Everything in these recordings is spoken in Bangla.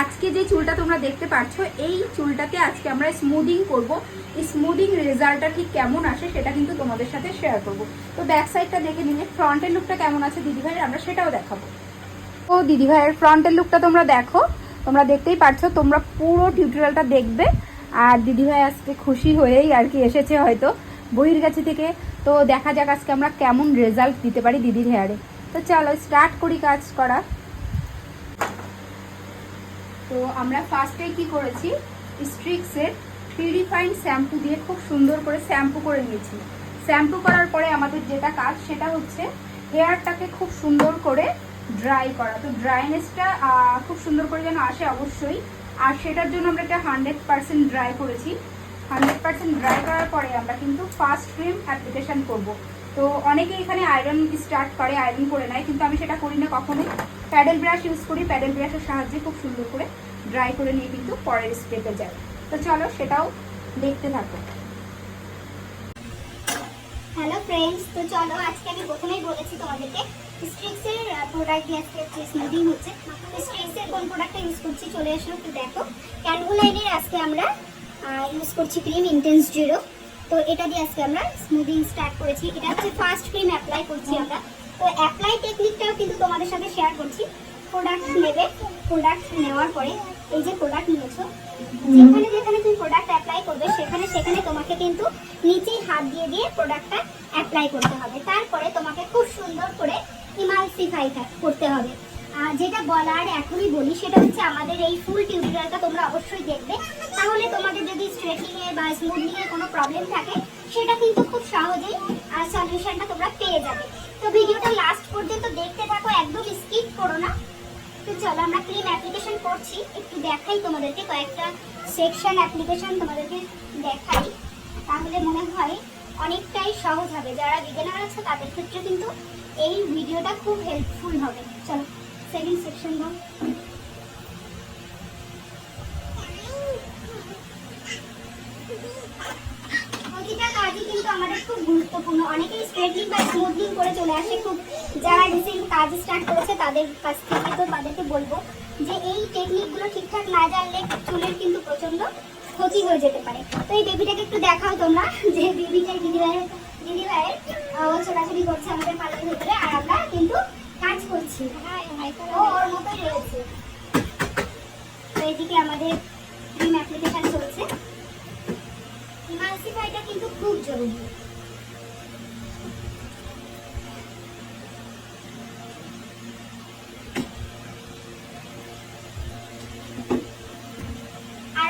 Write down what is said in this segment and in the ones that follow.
আজকে যে চুলটা তোমরা দেখতে পাচ্ছ এই চুলটাকে আজকে আমরা স্মুদিং করব। স্মুদিং রেজাল্টটা ঠিক কেমন আসে সেটা কিন্তু তোমাদের সাথে শেয়ার করব। তো ব্যাক সাইডটা দেখে নিলে ফ্রন্টের লুকটা কেমন আছে দিদিভাইয়ের আমরা সেটাও দেখাবো। তো দিদিভাইয়ের ফ্রন্টের লুকটা তোমরা দেখো, তোমরা দেখতেই পারছ, তোমরা পুরো টিউটোরিয়ালটা দেখবে। আর দিদিভাই আজকে খুশি হয়েই আর কি এসেছে হয়তো বইয়ের কাছে থেকে। তো দেখা যাক আজকে আমরা কেমন রেজাল্ট দিতে পারি দিদির হেয়ারে তো চলো স্টার্ট করি কাজ করা। তো আমরা ফার্স্টে কি করেছি? স্ট্রিক্সের পিউরিফাইং শ্যাম্পু দিয়ে খুব সুন্দর করে শ্যাম্পু করে নিয়েছি। শ্যাম্পু করার পরে আমাদের যেটা কাজ, সেটা হচ্ছে হেয়ারটাকে খুব সুন্দর করে ড্রাই করা। তো ড্রাইনেসটা খুব সুন্দর করে যেন আসে অবশ্যই। আর সেটার জন্য আমরা এটা হান্ড্রেড পার্সেন্ট ড্রাই করেছি। হান্ড্রেড পার্সেন্ট ড্রাই করার পরে আমরা কিন্তু ফার্স্ট ক্রিম অ্যাপ্লিকেশন করব। তো অনেকে এখানে আয়রন স্টার্ট করে আয়রন করে নেয়, কিন্তু আমি সেটা করি না কখনোই প্যাডেল ব্রাশ ইউজ করি প্যাডেল ব্রাশের সাহায্যে খুব সুন্দর করে ড্রাই করে নিয়ে কিন্তু পরের স্টেপে যায় তো চলো সেটাও দেখতে থাকো। হ্যালো ফ্রেন্ডস তো চলো আজকে আমি প্রথমেই বলেছি তোমাদেরকে স্ট্রিক্সের প্রোডাক্ট আজকে হচ্ছে স্মুদিং হচ্ছে স্ট্রিক্সের কোন প্রোডাক্টটা ইউজ করছি চলে আসলো একটু দেখো। ক্যান্ডু লাইনের আজকে আমরা ইউজ করছি ক্রিম ইন্টেন্স জিরো তো এটা দিয়ে আজকে আমরা স্মুদিং স্টার্ট করেছি। এটা হচ্ছে ফার্স্ট ক্রিম অ্যাপ্লাই করছি আমরা। তো অ্যাপ্লাই টেকনিকটাও কিন্তু তোমাদের সাথে শেয়ার করছি। প্রোডাক্ট নেবে প্রোডাক্ট নেওয়ার পরে এই যে প্রোডাক্ট নিয়েছো, যেখানে যেখানে তুমি প্রোডাক্ট অ্যাপ্লাই করবে, সেখানে সেখানে তোমাকে কিন্তু নিচেই হাত দিয়ে দিয়ে প্রোডাক্টটা অ্যাপ্লাই করতে হবে। তারপরে তোমাকে খুব সুন্দর করে ইমালসিফাই করতে হবে। যেটা বলার এখনই বলি, সেটা হচ্ছে আমাদের এই ফুল টিউটোরিয়ালটা তোমরা অবশ্যই দেখবে। তাহলে তোমাদের যদি স্ট্রেটিং এ বা স্মুথনিং এ কোনো প্রবলেম থাকে, সেটা কিন্তু খুব সহজেই সলিউশনটা তোমরা পেয়ে যাবে। তো ভিডিওটা লাস্ট পর্যন্ত দেখতে থাকো, একদম স্কিপ করো না। তো চলো আমরা ক্রিম অ্যাপ্লিকেশন করছি। একটু দেখাই তোমাদেরকে কয়েকটা সেকশন অ্যাপ্লিকেশন তোমাদেরকে দেখাই। তাহলে মনে হয় অনেকটাই সহজ হবে। যারা বিগিনার আছে, তাদের ক্ষেত্রে কিন্তু এই ভিডিওটা খুব হেল্পফুল হবে। চলো। সেকেন্ড সেকশন দাও তাদেরকে বলব যে এই ঠিকঠাক চুলের কিন্তু প্রচণ্ড ক্ষতি হয়ে যেতে পারে। তো এই একটু যে বেবিটা দিদি ভাইয়ের দিদি ছোটাছুটি করছে আমাদের পার্লারের ভিতরে। আর আমরা কাজ ওর তো এদিকে আমাদের ক্রিম অ্যাপ্লিকেশন চলছে। ইমালসিফাইটা কিন্তু খুব জরুরি।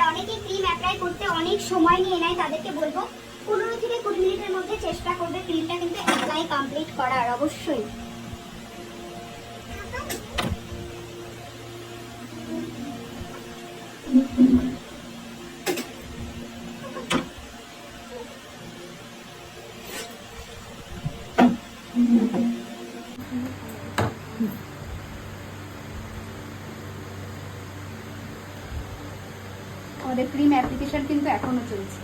অনেকে ক্রিম অ্যাপ্লাই করতে অনেক সময় নিয়ে নেয়, তাদেরকে বলব, পনেরো থেকে কুড়ি মিনিটের মধ্যে চেষ্টা করবে ক্রিমটা কিন্তু অ্যাপ্লাই কমপ্লিট করার, অবশ্যই। আমাদের ক্রিম অ্যাপ্লিকেশন কিন্তু এখনও চলছে।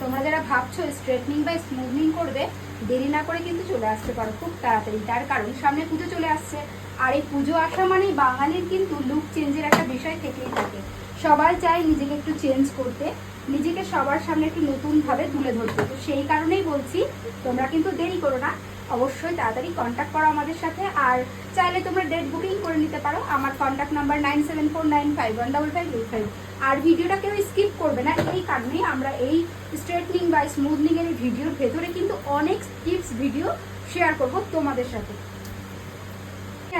তোমরা যারা ভাবছ স্ট্রেটনিং বা স্মুথনিং করবে দেরি না করে কিন্তু চলে আসতে পারো, খুব তাড়াতাড়ি। তার কারণ সামনে পুজো চলে আসছে। আর এই পুজো আসা মানেই বাঙালির কিন্তু লুক চেঞ্জের একটা বিষয় থেকেই থাকে। সবাই চায় নিজেকে একটু চেঞ্জ করতে, নিজেকে সবার সামনে একটু নতুনভাবে তুলে ধরতে। তো সেই কারণেই বলছি, তোমরা কিন্তু দেরি করো না। অবশ্যই তাড়াতাড়ি কন্ট্যাক্ট করো আমাদের সাথে। আর চাইলে তোমরা ডেট বুকিং করে নিতে পারো। আমার contact number nine seven four nine five one double five eight five আর ভিডিওটা কেউ স্কিপ করবে না। এই কারণেই আমরা এই স্ট্রেটনিং বা স্মুথনিং এর ভিডিওর ভেতরে কিন্তু অনেক টিপস ভিডিও শেয়ার করব তোমাদের সাথে।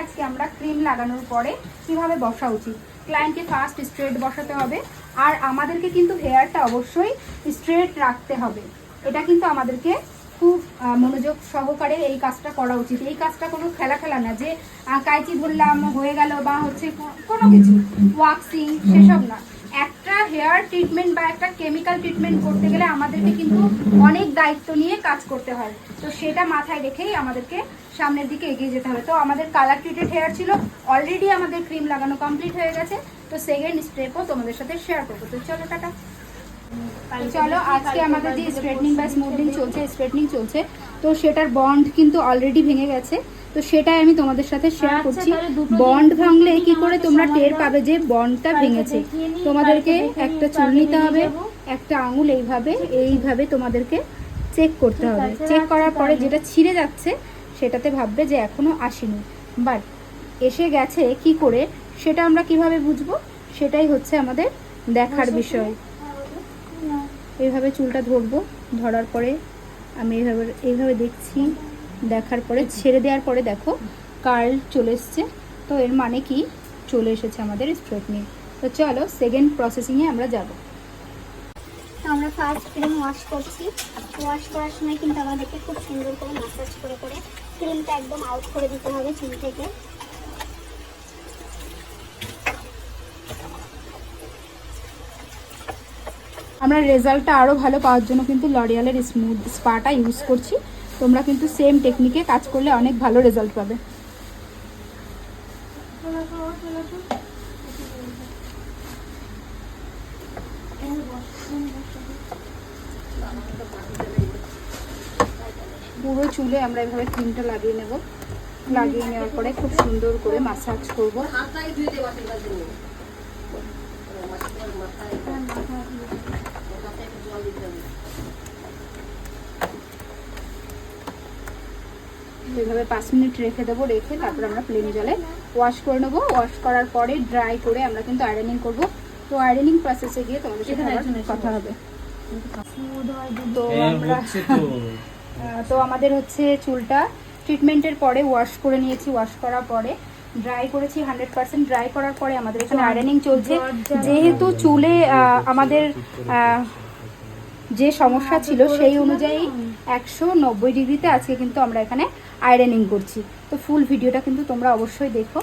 আজকে আমরা ক্রিম লাগানোর পরে কীভাবে বসা উচিত? ক্লায়েন্টকে ফার্স্ট স্ট্রেট বসাতে হবে। আর আমাদেরকে কিন্তু হেয়ারটা অবশ্যই স্ট্রেট রাখতে হবে। এটা কিন্তু আমাদেরকে খুব মনোযোগ সহকারে এই কাজটা করা উচিত। এই কাজটা কোনো খেলা খেলা না, যে কাঁচি ধরলাম, হয়ে গেল বা হচ্ছে কোনো কিছু। ওয়াক্সিং সেসব না। একটা হেয়ার ট্রিটমেন্ট বা একটা কেমিক্যাল ট্রিটমেন্ট করতে গেলে আমাদেরকে কিন্তু অনেক দায়িত্ব নিয়ে কাজ করতে হয়। তো সেটা মাথায় রেখেই আমাদেরকে সামনের দিকে এগিয়ে যেতে হবে। তো আমাদের কালার ট্রিটেড হেয়ার ছিল অলরেডি আমাদের ক্রিম লাগানো কমপ্লিট হয়ে গেছে। তো সেকেন্ড স্টেপও তোমাদের সাথে শেয়ার করব। তো চলো টাটা। চলো আজকে আমাদের যে স্ট্রেটনিং বা স্মুথনিং চলছে স্ট্রেটনিং চলছে তো সেটার বন্ড কিন্তু অলরেডি ভেঙে গেছে। তো সেটাই আমি তোমাদের সাথে শেয়ার আচ্ছা, করছি। বন্ড ভাঙলে কি করে তোমরা টের পাবে যে বন্ডটা ভেঙেছে। তোমাদেরকে একটা চুল নিতে হবে একটা আঙুল এইভাবে এইভাবে তোমাদেরকে চেক করতে হবে। চেক করার পরে যেটা ছিঁড়ে যাচ্ছে সেটাতে ভাববে যে এখনও আসেনি। বাট এসে গেছে কি করে সেটা আমরা কীভাবে বুঝব? সেটাই হচ্ছে আমাদের দেখার বিষয়। এইভাবে চুলটা ধরবো, ধরার পরে আমি এইভাবে এইভাবে দেখছি, দেখার পরে, ছেড়ে দেওয়ার পরে দেখো কার্ল চলে এসছে। তো এর মানে কি? চলে এসেছে আমাদের স্ট্রেটনিং তো চলো সেকেন্ড প্রসেসিংয়ে আমরা যাব। আমরা ফার্স্ট ক্রিম ওয়াশ করছি। ওয়াশ করার সময় কিন্তু আমাদেরকে খুব সুন্দর করে ম্যাসাজ করে করে ক্রিমটা একদম আউট করে দিতে হবে চুল থেকে। আমরা রেজাল্টটা আরও ভালো পাওয়ার জন্য কিন্তু লরিয়ালের স্মুথ স্পাটা ইউজ করছি। তোমরা কিন্তু সেম টেকনিকে কাজ করলে অনেক ভালো রেজাল্ট পাবে। পুরো চুলে আমরা এভাবে ক্রিমটা লাগিয়ে নেব। লাগিয়ে নেওয়ার পরে খুব সুন্দর করে মাসাজ করব। এইভাবে পাঁচ মিনিট রেখে দেবো রেখে তারপর আমরা প্লেন জলে ওয়াশ করে নেব। ওয়াশ করার পরে ড্রাই করে আমরা কিন্তু আয়রনিং করব। তো আয়রনিং প্রসেসে গিয়ে তোমাদের সাথে কথা হবে। তো আমরা তো আহ, তো আমাদের হচ্ছে চুলটা ট্রিটমেন্টের পরে ওয়াশ করে নিয়েছি। ওয়াশ করার পরে ড্রাই করেছি হান্ড্রেড পার্সেন্ট ড্রাই করার পরে আমাদের এখানে আয়রনিং চলছে। যেহেতু চুলে আহ, আমাদের আহ, যে সমস্যা ছিল সেই অনুযায়ী একশো নব্বই ডিগ্রিতে আজকে কিন্তু আমরা এখানে আয়রনিং করছি। তো ফুল ভিডিওটা কিন্তু তোমরা অবশ্যই দেখো।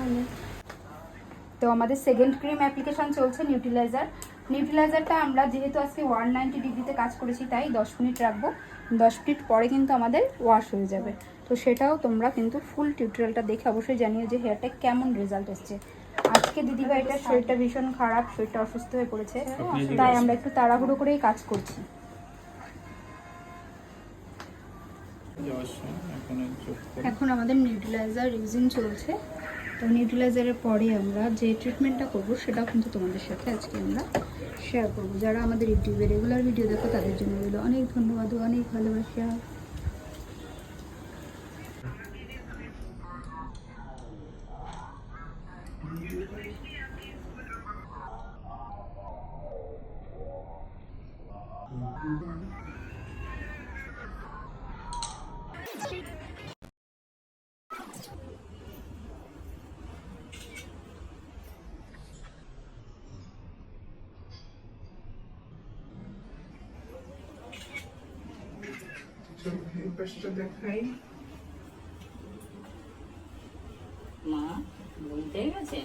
হয়ে তো আমাদের সেকেন্ড ক্রিম অ্যাপ্লিকেশন চলছে নিউট্রিলাইজার নিউট্রিলাইজারটা আমরা যেহেতু আজকে ওয়ান নাইনটি ডিগ্রিতে কাজ করেছি তাই দশ মিনিট রাখব। দশ মিনিট পরে কিন্তু আমাদের ওয়াশ হয়ে যাবে। তো সেটাও তোমরা কিন্তু ফুল টিউটোরিয়ালটা দেখে অবশ্যই জানিও যে হেয়ারটা কেমন রেজাল্ট এসছে। আজকে দিদিভাইটার শরীরটা ভীষণ খারাপ শরীরটা অসুস্থ হয়ে পড়েছে। তাই আমরা একটু তাড়াহুড়ো করেই কাজ করছি। এখন এখন আমাদের নিউট্রিলাইজার ইউজিং চলছে। তো নিউট্রিলাইজারের পরে আমরা যে ট্রিটমেন্টটা করব, সেটাও কিন্তু তোমাদের সাথে আজকে আমরা শেয়ার করব। যারা আমাদের ইউটিউবে রেগুলার ভিডিও দেখো, তাদের জন্য অনেক ধন্যবাদ অনেক ভালোবাসা। মা বলতে গেছে।